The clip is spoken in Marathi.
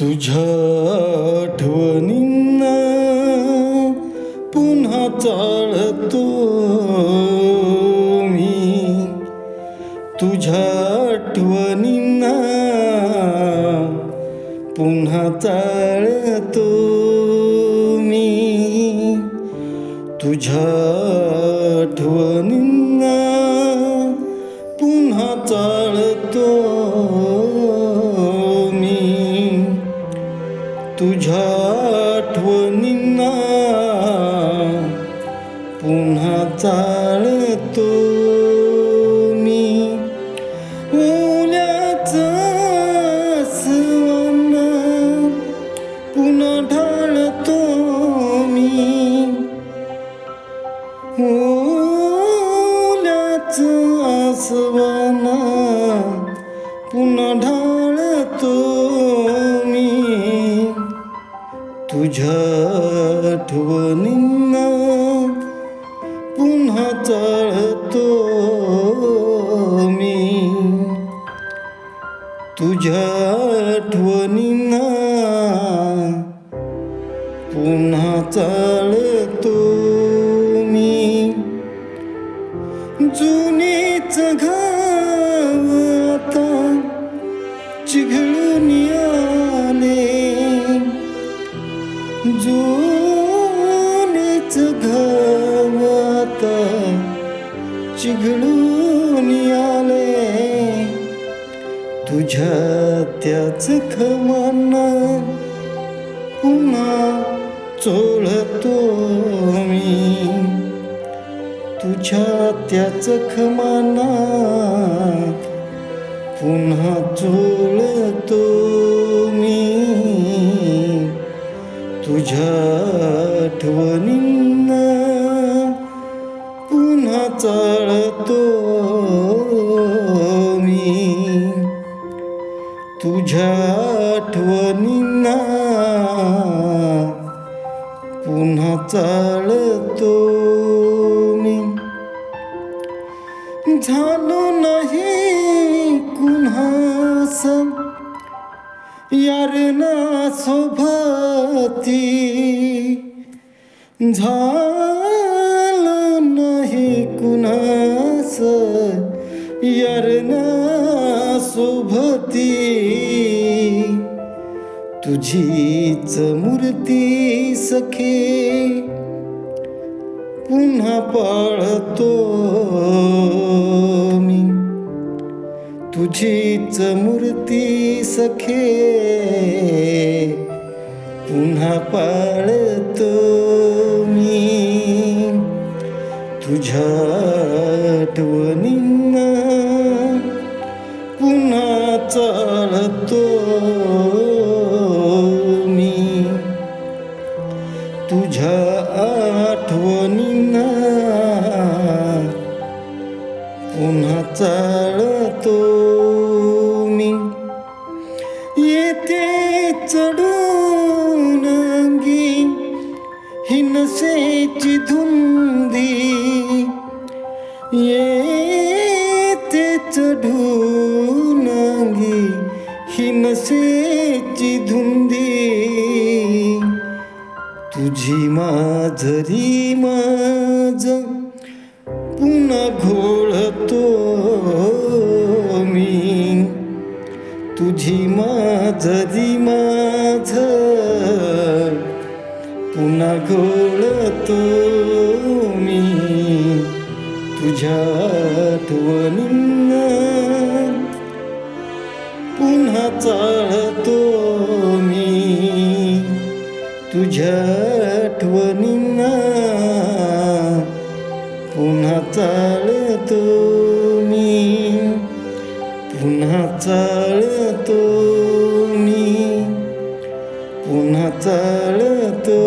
तुझ्या आठवणींना पुन्हा चाळतो मी. तुझ्या आठवणींना पुन्हा चाळतो मी. तुझ्या तुझ्या आठवणींना पुन्हा चाळतो मी. ओल्याचं आसमाना पुन्हा ढाळतो मी. ओल्याच आसवाना पुन्हा ढाळतो तुझ्या आठवणींना पुन्हा चाळतो मी. तुझ्या आठवणींना पुन्हा चाळतो मी. जुनेच घर जुनीच घाव आता चिघळून आले. तुझ्या त्याच खमांना पुन्हा चोळतो मी. तुझ्या त्याच खमाना पुन्हा चोळतो मी. तुझ्या आठवणींना पुन्हा चाळतो मी. तुझ्या आठवणींना पुन्हा चाळतो मी. झालो नाही कुणास यार ना सोबती झालं नाही कुणास यार ना सोबती तुझीच मूर्ती सखे पुन्हा पाळतो. तुझीच मूर्ती सखे पुन्हा पाळतो मी. तुझ्या आठवणींना पुन्हा चालतो मी. तुझ्या आठवणींना पुन्हा चाळतो मी. येते चढून गी हिनसेची धुंदी. येते चढून गी हिनसेची धुंदी. तुझी माझरी माझ घोळतो मी. तुझी माझी माझ पुन्हा घोळतो मी. तुझ्या आठवणींना पुन्हा चाळतो मी. तुझ्या आठवणींना पुन्हा चाळतो मी पुन्हा चाळतो मी पुन्हा चाळतो